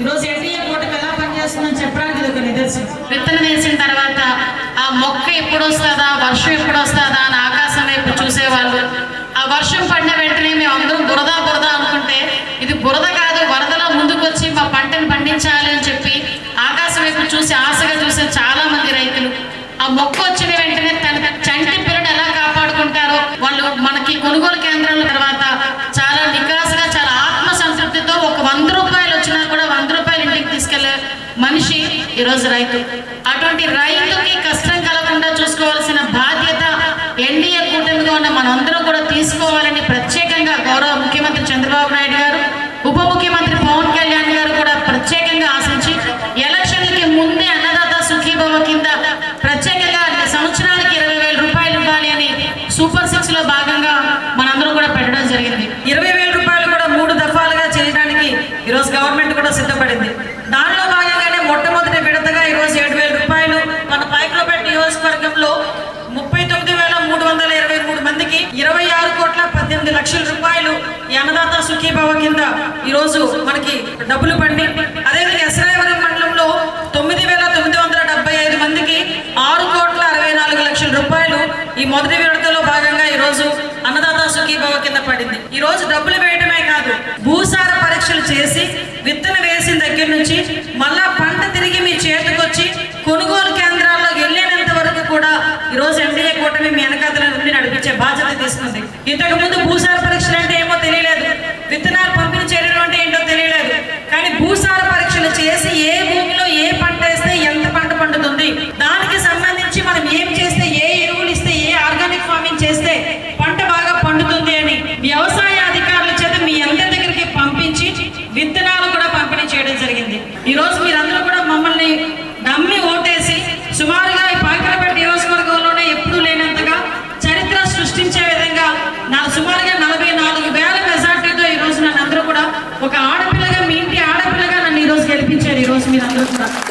ఈరోజు ఎన్డీఏ కూటమి ఎలా పనిచేస్తుందని చెప్పడానికి ఇది ఒక నిదర్శనం. విత్తనం వేసిన తర్వాత ఆ మొక్క ఎప్పుడు వస్తుందా వర్షం ఎప్పుడు వస్తుందా అని ఆకాశం వైపు చూసేవాళ్ళు. ఆ వర్షం పడిన వెంటనే మేము అందరం బురద బురద అనుకుంటే ఇది బురద కాదు వరదలో ముందుకు వచ్చి మా పంటను పండించాలి అని చెప్పి ఆకాశం వైపు చూసి ఆశగా చూసే చాలా మంది రైతులు. ఆ మొక్క వచ్చిన వెంటనే తన చంటి పిల్లని ఎలా కాపాడుకుంటారో వాళ్ళు మనకి కొనుగోలు కేంద్రాల తర్వాత చాలా నికాసుగా చాలా ఆత్మ సంతృప్తితో ఒక వంద రూపాయలు వచ్చినా కూడా వంద రూపాయలు ఇంటికి తీసుకెళ్ళే మనిషి ఈరోజు రైతు అటువంటి రైతుకి కష్టం కలగకుండా చూసుకోవాల్సిన బాధ్యత ఎన్డీఏ కూటమిగా ఉన్న మనందరం కూడా తీసుకోవాలని ప్రత్యేకంగా గౌరవ ముఖ్యమంత్రి చంద్రబాబు నాయుడు గారు ఉప ముఖ్యమంత్రి పవన్ కళ్యాణ్ గారు కూడా ప్రత్యేకంగా ఆశించి ఎలక్షన్లకి ముందే అన్నదాత సుఖీభవ కింద ప్రత్యేకంగా సంవత్సరానికి ఇరవై వేల రూపాయలు ఇవ్వాలి అని సూపర్ సిక్స్లో భాగంగా మనందరం కూడా పెట్టడం జరిగింది. ఇరవై వేల రూపాయలు కూడా మూడు దఫాలుగా చేయడానికి ఈరోజు గవర్నమెంట్ కూడా సిద్ధపడింది. దానిలో భాగంగానే మొట్టమొదటి విడతగా ఈరోజు ఏడు వేల రూపాయలు మన పాయకులపేట నియోజకవర్గంలో ముప్పై తొమ్మిది వేల మూడు వందల ఇరవై మూడు మందికి ఇరవై ఆరు కోట్ల పద్దెనిమిది లక్షల రూపాయలు ఈ అన్నదాత సుఖీభావ కింద ఈరోజు మనకి డబ్బులు పడి అదేవిధంగా ఎస్రాయవరం మండలంలో తొమ్మిది వేల తొమ్మిది వందల డెబ్బై ఐదు మందికి ఆరు కోట్ల అరవై నాలుగు లక్షల రూపాయలు ఈ మొదటి విడతలో భాగంగా ఈరోజు అన్నదాత సుఖీభావ కింద పడింది. ఈ రోజు డబ్బులు వేయడమే కాదు భూసార పరీక్షలు చేసి విత్తనం వేసిన దగ్గర నుంచి మళ్ళా పంట తిరిగి మీ చేతికొచ్చి కొనుగోలు కేంద్రాల్లో వెళ్ళేంత వరకు కూడా ఈ రోజు ఎన్డీఏ కూటమి మీ చేస్తుంది. ఇంతకు ముందు భూసార పరీక్షలు అంటే ఏమో తెలియలేదు. విత్తనాలు పంపిణీ చేయడం అంటే ఏంటో తెలియలేదు. కానీ భూసార పరీక్షలు చేసి ఏ భూమిలో ఏ పంట వేస్తే ఎంత పంట పండుతుంది? దానికి సంబంధించి మనం ఏం చేస్తే ఏ ఎరువులు ఇస్తే ఏ ఆర్గానిక్ ఫార్మింగ్ చేస్తే చరిత్ర విధంగా నా సుమారుగా నలభై నాలుగు వేల మెజార్టీతో ఈ రోజు నన్ను అందరూ కూడా ఒక ఆడపిల్లగా మీ ఇంటి ఆడపిల్లగా నన్ను ఈ రోజు గెలిపించారు. ఈ రోజు అందరూ కూడా.